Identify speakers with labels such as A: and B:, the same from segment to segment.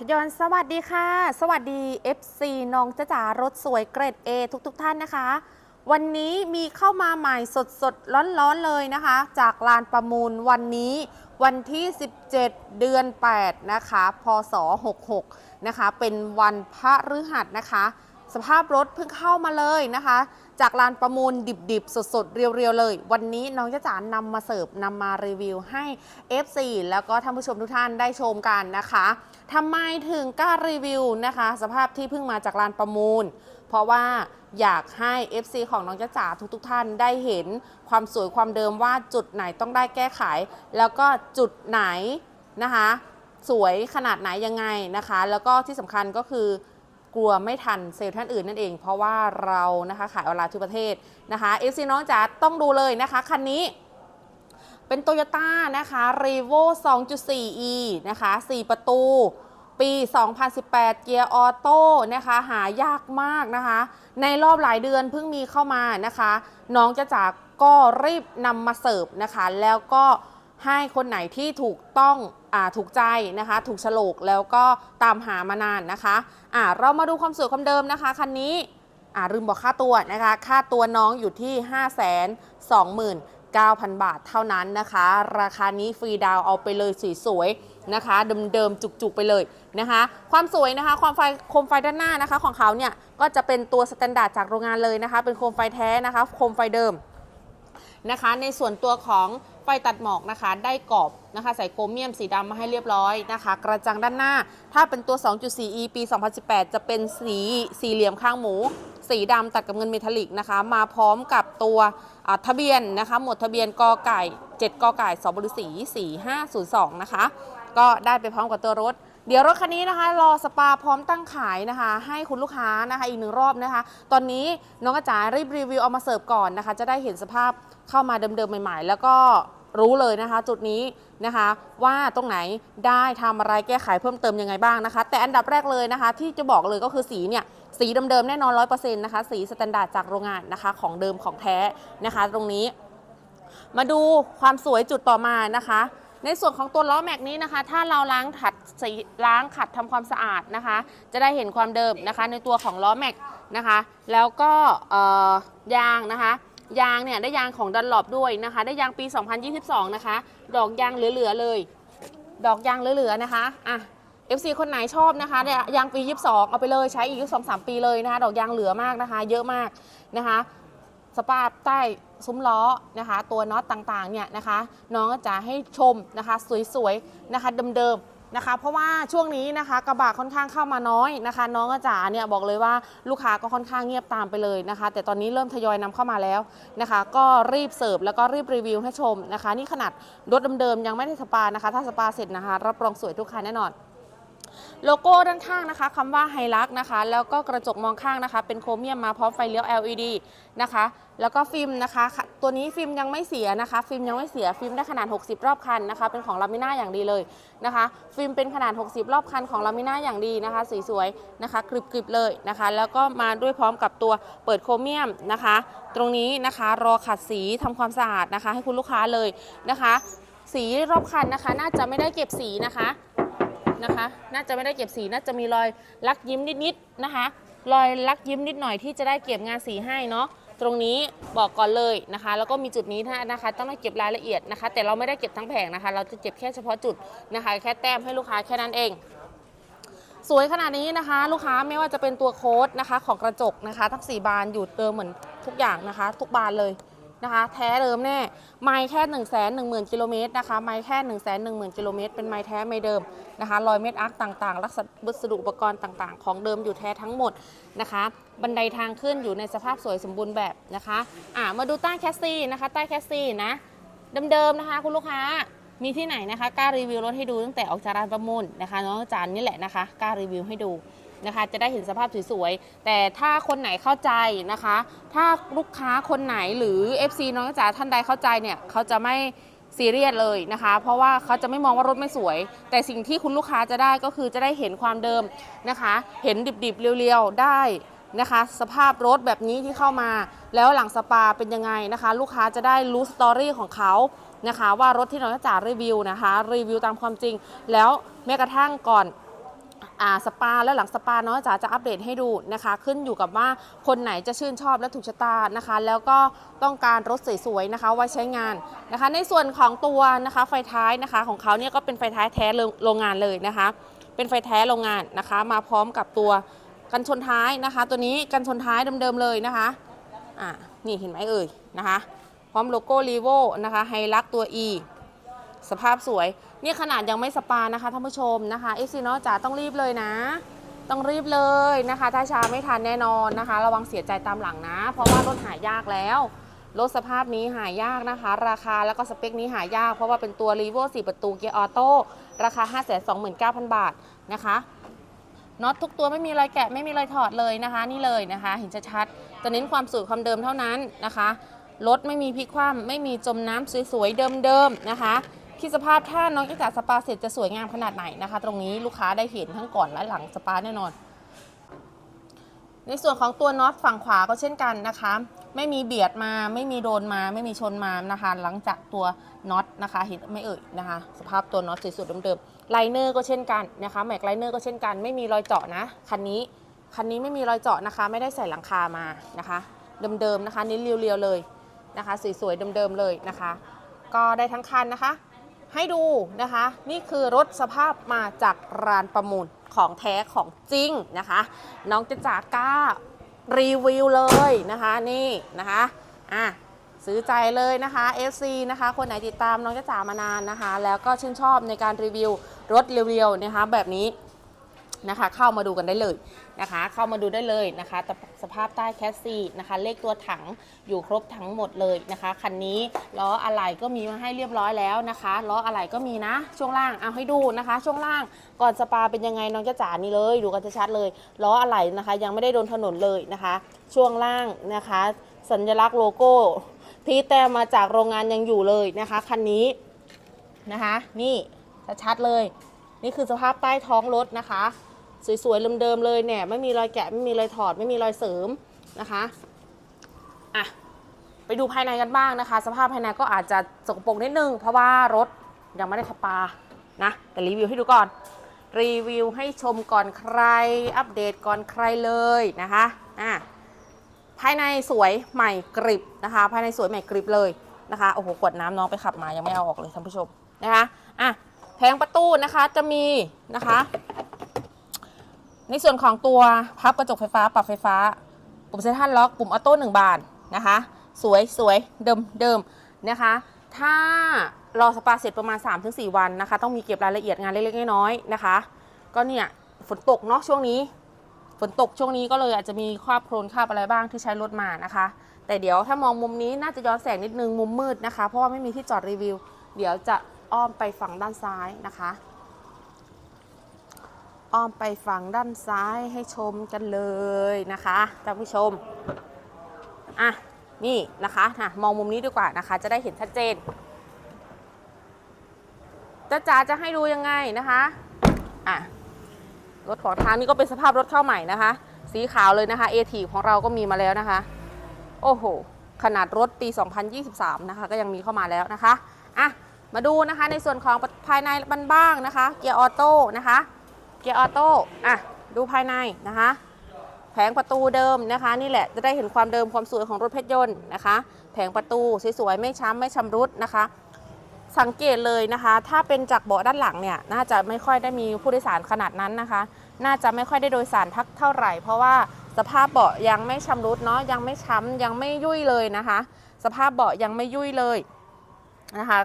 A: พยอนสวัสดีค่ะ สวัสดี FC น้องจ้าจ๋ารถสวยเกรด A ทุกๆทท่านนะคะ วันนี้มีเข้ามาใหม่สดสดร้อนๆเลยนะคะ จากลานประมูลวันนี้วันที่ 17 เดือน 8 นะคะ พศ 66 นะคะ เป็นวันพระฤหัสนะคะ สภาพรถเพิ่งเข้ามาเลยนะคะ จากลานประมูลดิบๆ สดๆ เรียวๆ เลย วันนี้น้องจ้าจ๋านำมาเสิร์ฟนำมารีวิวให้ FC แล้วก็ท่านผู้ชมทุกท่านได้ชมกันนะคะทำไมถึงกล้ารีวิวนะคะ สภาพที่เพิ่งมาจากลานประมูล เพราะว่าอยากให้ FC ของน้องจ้าจ๋าทุกๆ ท่านได้เห็นความสวยความเดิมว่าจุดไหนต้องได้แก้ไข แล้วก็จุดไหนนะคะ สวยขนาดไหนยังไงนะคะ แล้วก็ที่สำคัญก็คือ กลัวไม่ทันเซลล์ท่านอื่นนั่นเอง เพราะว่าเรานะคะขายออนไลน์ทุกประเทศนะคะ FC น้องจ๋าต้องดูเลยนะคะคันนี้เป็นโตโยต้านะคะ r e v o 2.4e นะคะ 4 ประตู ปี 2018 เกียร์ออโต้นะคะ หายากมากนะคะ ในรอบหลายเดือนเพิ่งมีเข้ามานะคะ น้องจะจากก็รีบนำมาเสิร์ฟนะคะ แล้วก็ให้คนไหนที่ถูกต้อง ถูกใจนะคะ ถูกฉลกแล้วก็ตามหามานานนะคะอ่าเรามาดูความสวยความเดิมนะคะคันนี้ลืมบอกค่าตัวนะคะ ค่าตัวน้องอยู่ที่ 5 2 9 0 0 0 บาทเท่านั้นนะคะ ราคานี้ฟรีดาวเอาไปเลยสสวยๆนะคะ เดิมๆ จุกๆ ไปเลยนะคะ ความสวยนะคะ ความไฟโคมไฟด้านหน้านะคะของเขาเนี่ย ก็จะเป็นตัวสแตนดาร์ดจากโรงงานเลยนะคะ เป็นโคมไฟแท้นะคะ โคมไฟเดิมนะคะ ในส่วนตัวของ ฟตัดหมอกนะคะ ได้กรอบนะคะใส่โครเมียมสีดำมาให้เรียบร้อยนะคะ กระจังด้านหน้า ถ้าเป็นตัว 2.4e ปี 2018 จะเป็นสีสี่เหลี่ยมข้างหมู สีดำตัดกับเงินเมทัลลิกนะคะ มาพร้อมกับตัวทะเบียนนะคะ หมวดทะเบียนกอไก่ 7กอไก่สบฤษี4502 นะคะ ก็ได้ไปพร้อมกับตัวรถเดี๋ยวรถคันนี้นะคะ รอสปาพร้อมตั้งขายนะคะ ให้คุณลูกค้านะคะอีกหนึ่งรอบนะคะ ตอนนี้น้องกระจายรีบรีวิวเอามาเสิร์ฟก่อนนะคะ จะได้เห็นสภาพเข้ามาเดิมๆใหม่ ๆ แล้วก็ รู้เลยนะคะ จุดนี้นะคะ ว่าตรงไหนได้ทำอะไรแก้ไขเพิ่มเติมยังไงบ้างนะคะ แต่อันดับแรกเลยนะคะ ที่จะบอกเลยก็คือสีเนี่ยสีเดิมๆแน่นอน100%นะคะสีสแตนดาร์ดจากโรงงานนะคะของเดิมของแท้นะคะ ตรงนี้ มาดูความสวยจุดต่อมานะคะในส่วนของตัวล้อแม็กนี้นะคะ ถ้าเราล้างขัดสีล้างขัดทำความสะอาดนะคะ จะได้เห็นความเดิมนะคะ ในตัวของล้อแม็กนะคะ แล้วก็ยางนะคะ ยางเนี่ยได้ยางของดันหลบด้วยนะคะ ได้ยางปี 2022 นะคะ ดอกยางเหลือๆเลย ดอกยางเหลือๆนะคะอะ FC คนไหนชอบนะคะเนี่ยยางปี 22 เอาไปเลยใช้อีก2 3 ปีเลยนะคะ ดอกยางเหลือมากนะคะ เยอะมากนะคะ สปาใต้ซุ้มล้อนะคะ ตัวน็อตต่างๆเนี่ยนะคะ น้องก็จะให้ชมนะคะ สวยๆนะคะเดิมๆ นะคะ เพราะว่าช่วงนี้นะคะกระบะค่อนข้างเข้ามาน้อยนะคะ น้องอาจ๋าเนี่ยบอกเลยว่าลูกค้าก็ค่อนข้างเงียบตามไปเลยนะคะ แต่ตอนนี้เริ่มทยอยนำเข้ามาแล้วนะคะ ก็รีบเสิร์ฟแล้วก็รีบรีวิวให้ชมนะคะ นี่ขนาดรถเดิมๆยังไม่ได้สปานะคะ ถ้าสปาเสร็จนะคะ รับรองสวยทุกคันแน่นอน โลโก้ด้านข้างนะคะคำว่าไฮลักนะคะ แล้วก็กระจกมองข้างนะคะ เป็นโครเมียมมาพร้อมไฟเลี้ยว LED นะคะ แล้วก็ฟิล์มนะคะ ตัวนี้ฟิล์มยังไม่เสียนะคะ ฟิล์มยังไม่เสีย ฟิล์มได้ขนาด 60 รอบคันนะคะ เป็นของลามิน่าอย่างดีเลยนะคะ ฟิล์มเป็นขนาด 60 รอบคันของลามิน่าอย่างดีนะคะ สวยๆนะคะกริบๆเลยนะคะ แล้วก็มาด้วยพร้อมกับตัวเปิดโครเมียมนะคะ ตรงนี้นะคะรอขัดสีทำความสะอาดนะคะ ให้คุณลูกค้าเลยนะคะ สีรอบคันนะคะ น่าจะไม่ได้เก็บสีนะคะ นะคะ น่าจะไม่ได้เก็บสีน่าจะมีรอยลักยิ้มนิดๆนะคะ รอยลักยิ้มนิดหน่อยที่จะได้เก็บงานสีให้เนาะตรงนี้บอกก่อนเลยนะคะ แล้วก็มีจุดนี้นะคะ ต้องได้เก็บรายละเอียดนะคะ แต่เราไม่ได้เก็บทั้งแผงนะคะ เราจะเก็บแค่เฉพาะจุดนะคะ แค่แต้มให้ลูกค้าแค่นั้นเอง สวยขนาดนี้นะคะ ลูกค้าไม่ว่าจะเป็นตัวโค้ดนะคะ ของกระจกนะคะ ทั้ง 4 บานอยู่เติมเหมือนทุกอย่างนะคะ ทุกบานเลย นะคะ แท้เดิมแน่ ไม้แค่1นึ่งแสนหนึ่งหมื่นกิโลเมตรนะคะ ไม้แค่1นึ่งแสนหนึ่งหมื่นกิโลเมตรเป็นไม้แท้ไม่เดิมนะคะ รอยเม็ดอาร์คต่างๆ ลักษณะวัสดุอุปกรณ์ต่างๆ ของเดิมอยู่แท้ทั้งหมดนะคะ บันไดทางขึ้นอยู่ในสภาพสวยสมบูรณ์แบบนะคะ อ่ามาดูใต้แคสซี่นะคะ ใต้แคสซี่นะเดิมๆนะคะ คุณลูกค้ามีที่ไหนนะคะกล้ารีวิวรถให้ดูตั้งแต่ออกจากร้านประมูลนะคะน้องจานนี่แหละนะคะกล้ารีวิวให้ดู นะคะ จะได้เห็นสภาพสวยๆ แต่ถ้าคนไหนเข้าใจนะคะ ถ้าลูกค้าคนไหนหรือ FC น้องจ๋าท่านใดเข้าใจเนี่ยเขาจะไม่ซีเรียสเลยนะคะ เพราะว่าเขาจะไม่มองว่ารถไม่สวย แต่สิ่งที่คุณลูกค้าจะได้ก็คือจะได้เห็นความเดิมนะคะ เห็นดิบๆ เรียวๆ ได้นะคะ สภาพรถแบบนี้ที่เข้ามา แล้วหลังสปาเป็นยังไงนะคะ ลูกค้าจะได้รู้สตอรี่ของเขานะคะ ว่ารถที่น้องจ๋ารีวิวนะคะ รีวิวตามความจริง แล้วแม้กระทั่งก่อน สปาแล้วหลังสปาเนาะจ๋าจะอัปเดตให้ดูนะคะ ขึ้นอยู่กับว่าคนไหนจะชื่นชอบและถูกชะตานะคะ แล้วก็ต้องการรถสวยๆนะคะไว้ใช้งานนะคะ ในส่วนของตัวนะคะไฟท้ายนะคะของเขาเนี่ยก็เป็นไฟท้ายแท้โรงงานเลยนะคะ เป็นไฟแท้โรงงานนะคะ มาพร้อมกับตัวกันชนท้ายนะคะ ตัวนี้กันชนท้ายเดิมๆเลยนะคะอ่านี่เห็นไหมเอ่ยนะคะ พร้อมโลโก้รีโวนะคะไฮลักตัว E สภาพสวย เนี่ยขนาดยังไม่สปานะคะท่านผู้ชมนะคะเอ็กซีเนาะจ๋าต้องรีบเลยนะ ต้องรีบเลยนะคะ ถ้าช้าไม่ทันแน่นอนนะคะ ระวังเสียใจตามหลังนะ เพราะว่ารถหายากแล้วรถสภาพนี้หายากนะคะ ราคาแล้วก็สเปคนี้หายาก เพราะว่าเป็นตัวรีโว4ประตูเกียร์ออโต้ราคา 529,000 บาทนะคะน็อตทุกตัวไม่มีรอยแกะไม่มีรอยถอดเลยนะคะ นี่เลยนะคะ เห็นชัดๆจะเน้นความสวยความเดิมเท่านั้นนะคะรถไม่มีพลิกคว่ำไม่มีจมน้ำสวยๆเดิมๆนะคะ ที่สภาพถ้าน้องจะจัดสปาเสร็จจะสวยงามขนาดไหนนะคะ ตรงนี้ลูกค้าได้เห็นทั้งก่อนและหลังสปาแน่นอน ในส่วนของตัวน็อตฝั่งขวาก็เช่นกันนะคะ ไม่มีเบียดมาไม่มีโดนมา ไม่มีชนมานะคะ หลังจากตัวน็อตนะคะเห็นไม่เอ่ยนะคะ สภาพตัวน็อตสวยๆเดิมๆไลเนอร์ก็เช่นกันนะคะแม็กไลเนอร์ก็เช่นกัน ไม่มีรอยเจาะนะคันนี้คันนี้ไม่มีรอยเจาะนะคะ ไม่ได้ใส่หลังคามานะคะเดิมๆนะคะนี่เรียวๆเลยนะคะสวยๆเดิมๆเลยนะคะ ก็ได้ทั้งคันนะคะ ให้ดูนะคะ นี่คือรถสภาพมาจากร้านประมูลของแท้ของจริงนะคะ น้องจะจากล้ารีวิวเลยนะคะนี่นะคะอะซื้อใจเลยนะคะ FC นะคะ คนไหนติดตามน้องจะจ๋ามานานนะคะ แล้วก็ชื่นชอบในการรีวิวรถเรีวิวนะคะ แบบนี้ นะคะ เข้ามาดูกันได้เลยนะคะ เข้ามาดูได้เลยนะคะแต่สภาพใต้แคสซีนะคะ เลขตัวถังอยู่ครบทั้งหมดเลยนะคะคันนี้ล้ออะไหล่ก็มีมาให้เรียบร้อยแล้วนะคะล้ออะไหล่ก็มีนะ ช่วงล่างเอาให้ดูนะคะ ช่วงล่างก่อนสปาเป็นยังไงน้องจะจ๋านี่เลยดูกันชัดๆเลยล้ออะไหล่นะคะ ยังไม่ได้โดนถนนเลยนะคะ ช่วงล่างนะคะ สัญลักษณ์โลโก้ที่แต้มมาจากโรงงานยังอยู่เลยนะคะคันนี้นะคะ นี่ชัดๆเลย นี่คือสภาพใต้ท้องรถนะคะ สวยๆเดิมๆเลยเนี่ยไม่มีรอยแกะไม่มีรอยถอดไม่มีรอยเสริมนะคะอะไปดูภายในกันบ้างนะคะ สภาพภายในก็อาจจะสกปรกนิดนึง เพราะว่ารถยังไม่ได้สปานะแต่รีวิวให้ดูก่อน รีวิวให้ชมก่อนใคร อัปเดตก่อนใครเลยนะคะอะภายในสวยใหม่กริบนะคะ ภายในสวยใหม่กริบเลยนะคะโอ้โหขวดน้ำน้องไปขับมายังไม่เอาออกเลยท่านผู้ชมนะคะอะแผงประตูนะคะจะมีนะคะ ในส่วนของตัวพับกระจกไฟฟ้าปรับไฟฟ้า ปุ่มเซนทรัลล็อกปุ่มออโต้หนึ่งบานนะคะ สวยสวยเดิมเดิมนะคะ ถ้ารอสปาเสร็จประมาณ 3-4 วันนะคะ ต้องมีเก็บรายละเอียดงานเล็กๆน้อยๆนะคะ ก็เนี่ยฝนตกเนาะช่วงนี้ฝนตกช่วงนี้ก็เลยอาจจะมีคราบโครนคราบอะไรบ้างที่ใช้รถมานะคะ แต่เดี๋ยวถ้ามองมุมนี้น่าจะย้อนแสงนิดนึงมุมมืดนะคะ เพราะว่าไม่มีที่จอดรีวิว เดี๋ยวจะอ้อมไปฝั่งด้านซ้ายนะคะ อ้อมไปฝั่งด้านซ้ายให้ชมกันเลยนะคะท่านผู้ชม อะ นี่นะคะนะมองมุมนี้ดีกว่านะคะ จะได้เห็นชัดเจนจ้าจ๋าจะให้ดูยังไงนะคะ อะ รถของทางนี้ก็เป็นสภาพรถเข้าใหม่นะคะ สีขาวเลยนะคะเอทีของเราก็มีมาแล้วนะคะ โอ้โห ขนาดรถปี 2023 นะคะ ก็ยังมีเข้ามาแล้วนะคะ อะ มาดูนะคะในส่วนของภายในมันบ้างนะคะ เกียร์ออโต้นะคะ กียร์ออโต้อะดูภายในนะคะ แผงประตูเดิมนะคะ นี่แหละจะได้เห็นความเดิมความสวยของรถเพชรยนต์นะคะ แผงประตูสวยๆไม่ช้ำไม่ชำรุดนะคะ สังเกตเลยนะคะ ถ้าเป็นจากเบาะด้านหลังเนี่ยน่าจะไม่ค่อยได้มีผู้โดยสารขนาดนั้นนะคะ น่าจะไม่ค่อยได้โดยสารทักเท่าไหร่ เพราะว่าสภาพเบาะยังไม่ชำรุดเนาะยังไม่ช้ำยังไม่ยุ่ยเลยนะคะ สภาพเบาะยังไม่ยุ่ยเลยนะคะ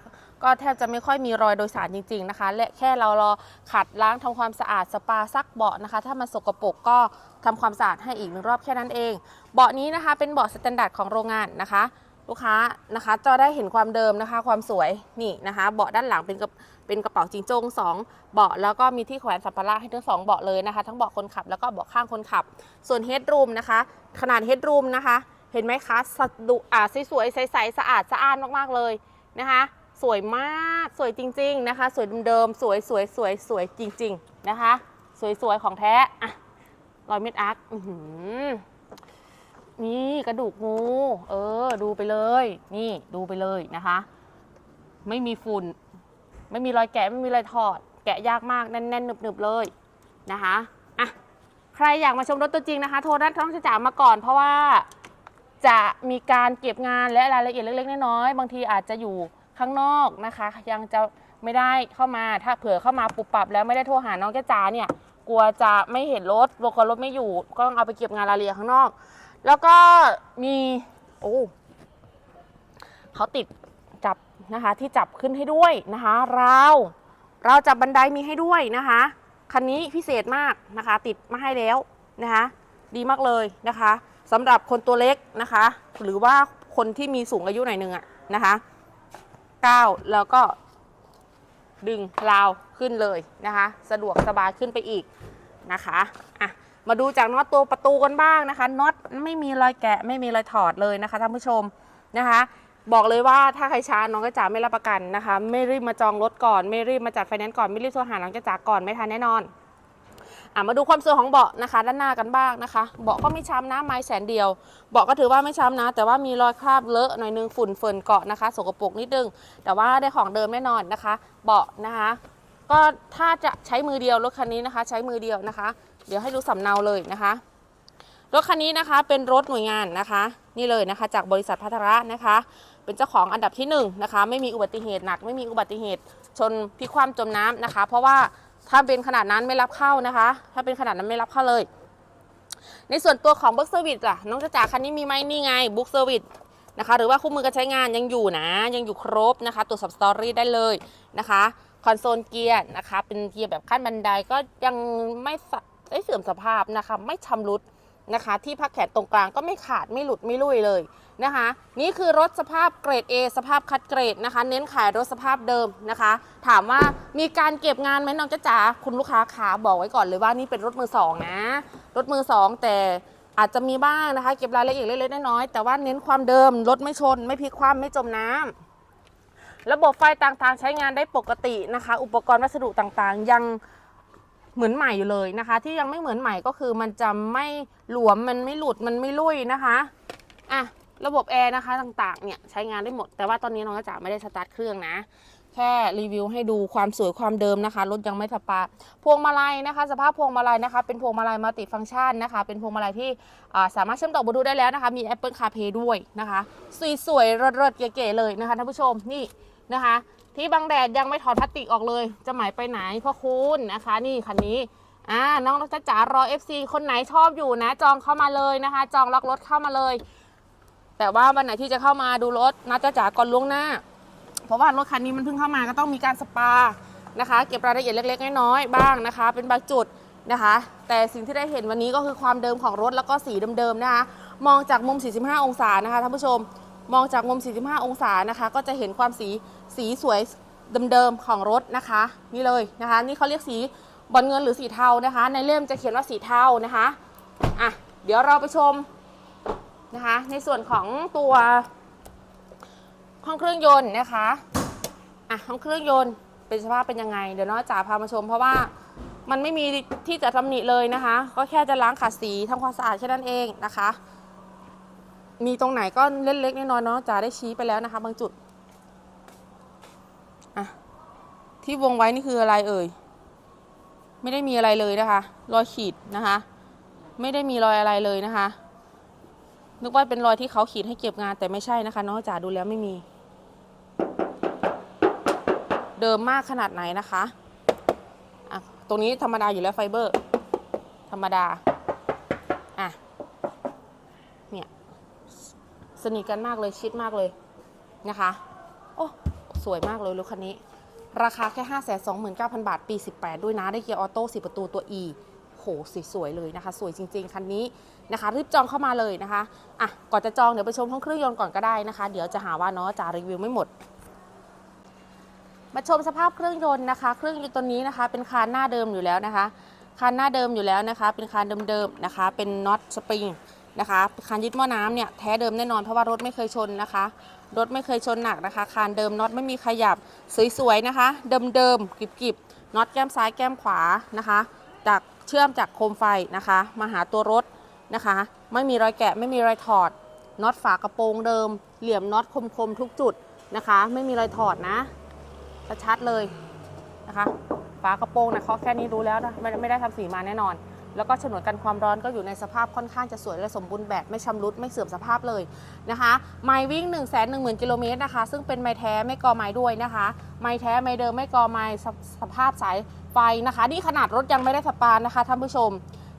A: ก็แทบจะไม่ค่อยมีรอยโดยสารจริง ๆนะคะ และแค่เรารอขัดล้างทำความสะอาดสปาซักเบาะนะคะ ถ้ามันสกปรกก็ทำความสะอาดให้อีกหนึ่งรอบแค่นั้นเอง เบาะนี้นะคะเป็นเบาะสแตนดาร์ดของโรงงานนะคะลูกค้านะคะจะได้เห็นความเดิมนะคะ ความสวยนี่นะคะ เบาะด้านหลังเป็นกระเป็นกระเป๋าจิงโจงสองเบาะแล้วก็มีที่แขวนสัมภาระให้ทั้งสองเบาะเลยนะคะ ทั้งเบาะคนขับแล้วก็เบาะข้างคนขับ ส่วนเฮดรูมนะคะ ขนาดเฮดรูมนะคะ เห็นไหมคะสะดุอ่าสวยๆใสๆสะอาดสะอ้านมากๆเลยนะคะ สวยมากสวยจริง ๆนะคะ สวยเดิมๆสวยสวยสวยสวยจริง ๆนะคะ สวยๆของแท้อะรอยเม็ดอาร์คนี่กระดูกงู เออ ดูไปเลย นี่ดูไปเลยนะคะ ไม่มีฝุ่น ไม่มีรอยแกะไม่มีรอยถอด แกะยากมากแน่นๆหนึบๆเลยนะคะอะใครอยากมาชมรถตัวจริงนะคะ โทรนัดน้องจ๋ามาก่อน เพราะว่าจะมีการเก็บงานและรายละเอียดเล็กๆน้อยๆบางทีอาจจะอยู่ ข้างนอกนะคะ ยังจะไม่ได้เข้ามาถ้าเผื่อเข้ามาปุบปับแล้วไม่ได้โทรหาน้องจ๋าเนี่ยกลัวจะไม่เห็นรถกลัวรถไม่อยู่ ก็ต้องเอาไปเก็บงานรายละเอียดข้างนอก แล้วก็มีโอ้เขาติดจับนะคะที่จับขึ้นให้ด้วยนะคะราวราจับบันไดมีให้ด้วยนะคะ คันนี้พิเศษมากนะคะ ติดมาให้แล้วนะคะ ดีมากเลยนะคะสำหรับคนตัวเล็กนะคะ หรือว่าคนที่มีสูงอายุหน่อยหนึ่งอะนะคะ ก้าวแล้วก็ดึงราวขึ้นเลยนะคะ สะดวกสบายขึ้นไปอีกนะคะอะมาดูจากน็อตตัวประตูกันบ้างนะคะน็อตไม่มีรอยแกะไม่มีรอยถอดเลยนะคะท่านผู้ชมนะคะ บอกเลยว่าถ้าใครช้าน้องกระจ๋าไม่รับประกันนะคะ ไม่รีบมาจองรถก่อน ไม่รีบมาจัดไฟแนนซ์ก่อนไม่รีบโทรหาน้องกระจ๋าก่อนไม่ทันแน่นอน อะมาดูความสวยของเบาะนะคะ ด้านหน้ากันบ้างนะคะ เบาะก็ไม่ช้ำนะไม้แสนเดียว เบาะก็ถือว่าไม่ช้ำนะ แต่ว่ามีรอยคราบเลอะหน่อยนึงฝุ่นเฟินเกาะนะคะสกปรกนิดนึง แต่ว่าได้ของเดิมแน่นอนนะคะ เบาะนะคะ ก็ถ้าจะใช้มือเดียวรถคันนี้นะคะ ใช้มือเดียวนะคะ เดี๋ยวให้ดูสำเนาเลยนะคะรถคันนี้นะคะเป็นรถหน่วยงานนะคะ นี่เลยนะคะ จากบริษัทพัทระนะคะ เป็นเจ้าของอันดับที่หนึ่งนะคะ ไม่มีอุบัติเหตุหนัก ไม่มีอุบัติเหตุชนพิกคว่ำจมน้ำนะคะ เพราะว่า ถ้าเป็นขนาดนั้นไม่รับเข้านะคะ ถ้าเป็นขนาดนั้นไม่รับเข้าเลย ในส่วนตัวของบุ๊กเซอร์วิสล่ะ น้องจะจ๋าคันนี้มีไหมนี่ไงบุ๊กเซอร์วิสนะคะ หรือว่าคู่มือการใช้งานยังอยู่นะ ยังอยู่ครบนะคะ ตรวจสอบสตอรี่ได้เลยนะคะ คอนโซลเกียร์นะคะ เป็นเกียร์แบบขั้นบันไดก็ยังไม่ไม่เสื่อมสภาพนะคะ ไม่ชำรุด นะคะ ที่พักแขนตรงกลางก็ไม่ขาดไม่หลุดไม่ลุ่ยเลยนะคะ นี่คือรถสภาพเกรด A สภาพคัดเกรดนะคะ เน้นขายรถสภาพเดิมนะคะ ถามว่ามีการเก็บงานไหมน้องจ๊ะจ๋าคุณลูกค้าขาบอกไว้ก่อนเลยว่านี่เป็นรถมือสองนะรถมือสองแต่อาจจะมีบ้างนะคะ เก็บรายละเอียดเล็กๆน้อยๆแต่ว่าเน้นความเดิมรถไม่ชน ไม่พลิกคว่ำไม่จมน้ำระบบไฟต่างๆ ใช้งานได้ปกตินะคะ อุปกรณ์วัสดุต่างๆ ยัง เหมือนใหม่อยู่เลยนะคะ ที่ยังไม่เหมือนใหม่ก็คือมันจะไม่หลวมมันไม่หลุดมันไม่ลุ่ยนะคะอะระบบแอร์นะคะต่างๆเนี่ยใช้งานได้หมด แต่ว่าตอนนี้น้องกระจ๋าไม่ได้สตาร์ทเครื่องนะแค่รีวิวให้ดูความสวยความเดิมนะคะรถยังไม่สปาพวงมาลัยนะคะ สภาพพวงมาลัยนะคะ เป็นพวงมาลัยมัลติฟังก์ชันนะคะ เป็นพวงมาลัยที่สามารถเชื่อมต่อบลูทูธได้แล้วนะคะ มี Apple CarPlay ด้วยนะคะ สวยๆเลิศๆเก๋ๆเลยนะคะท่านผู้ชมนี่นะคะ ที่บังแดดยังไม่ถอดพลาสติกออกเลย จะหมายไปไหนพ่อคุณนะคะ นี่คันนี้อ่าน้องจ๊ะจ๋ารอ FC คนไหนชอบอยู่นะ จองเข้ามาเลยนะคะ จองล็อกรถเข้ามาเลย แต่ว่าวันไหนที่จะเข้ามาดูรถนะจ๊ะจ๋าก่อนล่วงหน้า เพราะว่ารถคันนี้มันเพิ่งเข้ามาก็ต้องมีการสปานะคะ เก็บรายละเอียดเล็กๆน้อยๆบ้างนะคะ เป็นบางจุดนะคะ แต่สิ่งที่ได้เห็นวันนี้ก็คือความเดิมของรถแล้วก็สีเดิมๆนะคะ มองจากมุม 45 องศานะคะท่านผู้ชม มองจากมุม 45 องศานะคะ ก็จะเห็นความสี สีสวยเดิมๆของรถนะคะ นี่เลยนะคะ นี่เขาเรียกสีบอลเงินหรือสีเทานะคะ ในเล่มจะเขียนว่าสีเทานะคะอะเดี๋ยวเราไปชมนะคะ ในส่วนของตัวห้องเครื่องยนต์นะคะอะห้องเครื่องยนต์เป็นสภาพเป็นยังไง เดี๋ยวน้องจ๋าพามาชม เพราะว่ามันไม่มีที่จะตำหนิเลยนะคะ ก็แค่จะล้างขัดสีทำความสะอาดแค่นั้นเองนะคะ มีตรงไหนก็เล็กๆน้อยๆเนาะจ๋าได้ชี้ไปแล้วนะคะ บางจุด อะที่วงไว้นี่คืออะไรเอ่ย ไม่ได้มีอะไรเลยนะคะ รอยขีดนะคะ ไม่ได้มีรอยอะไรเลยนะคะ นึกว่าเป็นรอยที่เขาขีดให้เก็บงานแต่ไม่ใช่นะคะน้องจ๋าดูแล้วไม่มี เดิมมากขนาดไหนนะคะอะตรงนี้ธรรมดาอยู่แล้วไฟเบอร์ ธรรมดาอะเนี่ยสนิทกันมากเลยชิดมากเลยนะคะ สวยมากเลยรถคันนี้ ราคาแค่ 5 2 9 0 0 0 บาท ปี 18 ด้วยนะ ได้เกียร์ออโต้4ประตูตัว E โหสวยๆเลยนะคะ สวยจริง ๆ คันนี้นะคะ รีบจองเข้ามาเลยนะคะอะก่อนจะจองเดี๋ยวไปชมห้องเครื่องยนต์ก่อนก็ได้นะคะ เดี๋ยวจะหาว่าเนาะจะรีวิวไม่หมด มาชมสภาพเครื่องยนต์นะคะ เครื่องยนต์ตัวนี้นะคะ เป็นคานหน้าเดิมอยู่แล้วนะคะคานหน้าเดิมอยู่แล้วนะคะ เป็นคานเดิมๆนะคะ เป็นน็อตสปริงนะคะคานยึดหม้อน้ำเนี่ยแท้เดิมแน่นอนเพราะว่ารถไม่เคยชนนะคะ รถไม่เคยชนหนักนะคะ คานเดิมน็อตไม่มีขยับ สวยๆนะคะ เดิมๆกริบๆน็อตแก้มซ้ายแก้มขวานะคะ จากเชื่อมจากโคมไฟนะคะ มาหาตัวรถนะคะ ไม่มีรอยแกะไม่มีรอยถอดน็อตฝากระโปรงเดิม เหลี่ยมน็อตคมๆทุกจุดนะคะ ไม่มีรอยถอดนะชัดเลยนะคะ ฝากระโปรงนะเขาแค่นี้รู้แล้วนะไม่ไม่ได้ทำสีมาแน่นอน แล้วก็ฉนวนกันความร้อนก็อยู่ในสภาพค่อนข้างจะสวยและสมบูรณ์แบบไม่ชำรุดไม่เสื่อมสภาพเลยนะคะไมล์วิ่ง 1 1 0 0 0 0กิโลเมตรนะคะ ซึ่งเป็นไม้แท้ไม่กอไม้ด้วยนะคะ ไม้แท้ไม้เดิมไม่กอไม้สสภาพสายไฟนะคะ นี่ขนาดรถยังไม่ได้สปานะคะท่านผู้ชม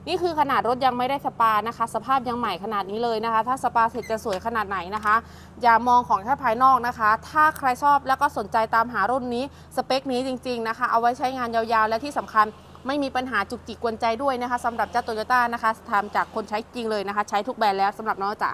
A: นี่คือขนาดรถยังไม่ได้สปานะคะ สภาพยังใหม่ขนาดนี้เลยนะคะ ถ้าสปาเสร็จจะสวยขนาดไหนนะคะ อย่ามองของแค่ภายนอกนะคะ ถ้าใครชอบแล้วก็สนใจตามหารุ่นนี้สเปคนี้จริง ๆนะคะ เอาไว้ใช้งานยาวๆ และที่สำคัญ ไม่มีปัญหาจุกจิกกวนใจด้วยนะคะสำหรับเจ้าโตโยต้านะคะทำจากคนใช้จริงเลยนะคะ ใช้ทุกแบรนด์แล้วสำหรับน้องจ๋า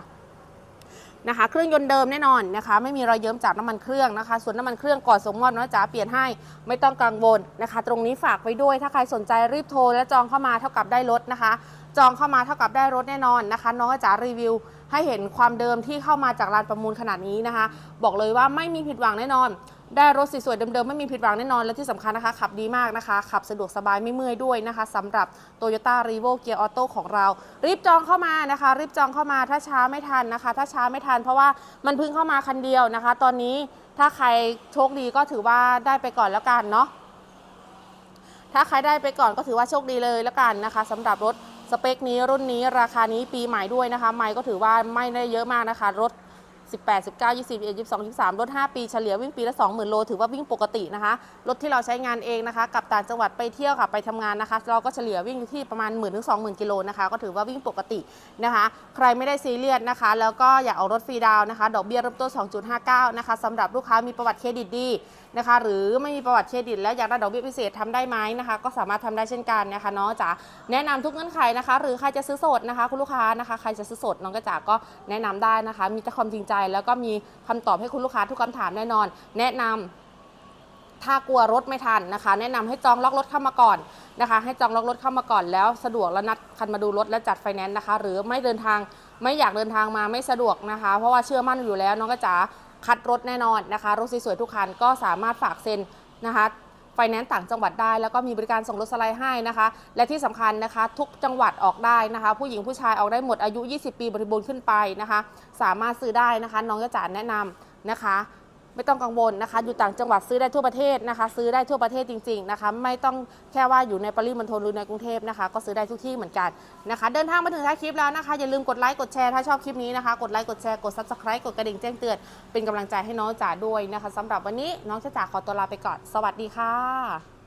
A: นะคะเครื่องยนต์เดิมแน่นอนนะคะไม่มีรอยเยิ้มจากน้ำมันเครื่องนะคะ ส่วนน้ำมันเครื่องก่อนส่งมอบน้อยจ๋าเปลี่ยนให้ไม่ต้องกังวลนะคะ ตรงนี้ฝากไว้ด้วยถ้าใครสนใจรีบโทรและจองเข้ามาเท่ากับได้รถนะคะ จองเข้ามาเท่ากับได้รถแน่นอนนะคะ น้องจ๋ารีวิว ให้เห็นความเดิมที่เข้ามาจากลานประมูลขนาดนี้นะคะ บอกเลยว่าไม่มีผิดหวังแน่นอน ได้รถสวยๆเดิมๆ ไม่มีผิดหวังแน่นอน และที่สำคัญนะคะ ขับดีมากนะคะ ขับสะดวกสบายไม่เมื่อยด้วยนะคะสำหรับ Toyota r e v o Gear Auto ของเรา รีบจองเข้ามานะคะ รีบจองเข้ามาถ้าช้าไม่ทันนะคะ ถ้าช้าไม่ทันเพราะว่ามันเพิ่งเข้ามาคันเดียวนะคะ ตอนนี้ถ้าใครโชคดีก็ถือว่าได้ไปก่อนแล้วกันเนาะถ้าใครได้ไปก่อนก็ถือว่าโชคดีเลยแล้วกันนะคะสำหรับรถสเปคนี้รุ่นนี้ราคานี้ปีใหม่ด้วยนะคะ ไม่ก็ถือว่าไม่ได้เยอะมากนะคะรถ 18 19 20 21 22 23 รถ 5 ปีเฉลี่ยวิ่งปีละ 20,000 โล ถือว่าวิ่งปกตินะคะ รถที่เราใช้งานเองนะคะ กับต่างจังหวัดไปเที่ยวค่ะ ไปทำงานนะคะ เราก็เฉลี่ยวิ่งอยู่ที่ประมาณ 1 0 0 0 0ถึง20,000 กิโลนะคะ ก็ถือว่าวิ่งปกตินะคะ ใครไม่ได้ซีเรียสนะคะ แล้วก็อยากเอารถฟรีดาวน์นะคะ ดอกเบี้ยเริ่มต้น 2.59 นะคะสำหรับลูกค้ามีประวัติเครดิตดี นะคะ หรือไม่มีประวัติเครดิตแล้วอยากได้ดอกเบี้ยพิเศษทำได้ไหมนะคะ ก็สามารถทำได้เช่นกันนะคะน้องจ๋าแนะนำทุกเงื่อนไขนะคะ หรือใครจะซื้อสดนะคะ คุณลูกค้านะคะ ใครจะซื้อสดน้องกระจ๋าก็แนะนำได้นะคะ มีแต่ความจริงใจ แล้วก็มีคำตอบให้คุณลูกค้าทุกคำถามแน่นอน แนะนำถ้ากลัวรถไม่ทันนะคะ แนะนำให้จองล็อกรถเข้ามาก่อนนะคะ ให้จองล็อกรถเข้ามาก่อนแล้วสะดวกแล้วนัดคันมาดูรถและจัดไฟแนนซ์นะคะ หรือไม่เดินทางไม่อยากเดินทางมาไม่สะดวกนะคะ เพราะว่าเชื่อมั่นอยู่แล้วน้องก็จ๋า คัดรถแน่นอนนะคะ รถสวยๆทุกคันก็สามารถฝากเซ็นนะคะไฟแนนซ์ต่างจังหวัดได้ แล้วก็มีบริการส่งรถสไลด์ให้นะคะ และที่สำคัญนะคะ ทุกจังหวัดออกได้นะคะ ผู้หญิงผู้ชายออกได้หมดอายุ 20 ปีบริบูรณ์ขึ้นไปนะคะ สามารถซื้อได้นะคะ น้องก็จ๋าแนะนำนะคะ ไม่ต้องกังวลนะคะ อยู่ต่างจังหวัดซื้อได้ทั่วประเทศนะคะ ซื้อได้ทั่วประเทศจริงๆนะคะ ไม่ต้องแค่ว่าอยู่ในปริมณฑลหรือในกรุงเทพนะคะ ก็ซื้อได้ทุกที่เหมือนกันนะคะ เดินทางมาถึงท้ายคลิปแล้วนะคะ อย่าลืมกดไลค์กดแชร์ถ้าชอบคลิปนี้นะคะ กดไลค์กดแชร์กด subscribe กดกระดิ่งแจ้งเตือน เป็นกำลังใจให้น้องจ๋าด้วยนะคะสำหรับวันนี้น้องจ๋าขอตัวลาไปก่อน สวัสดีค่ะ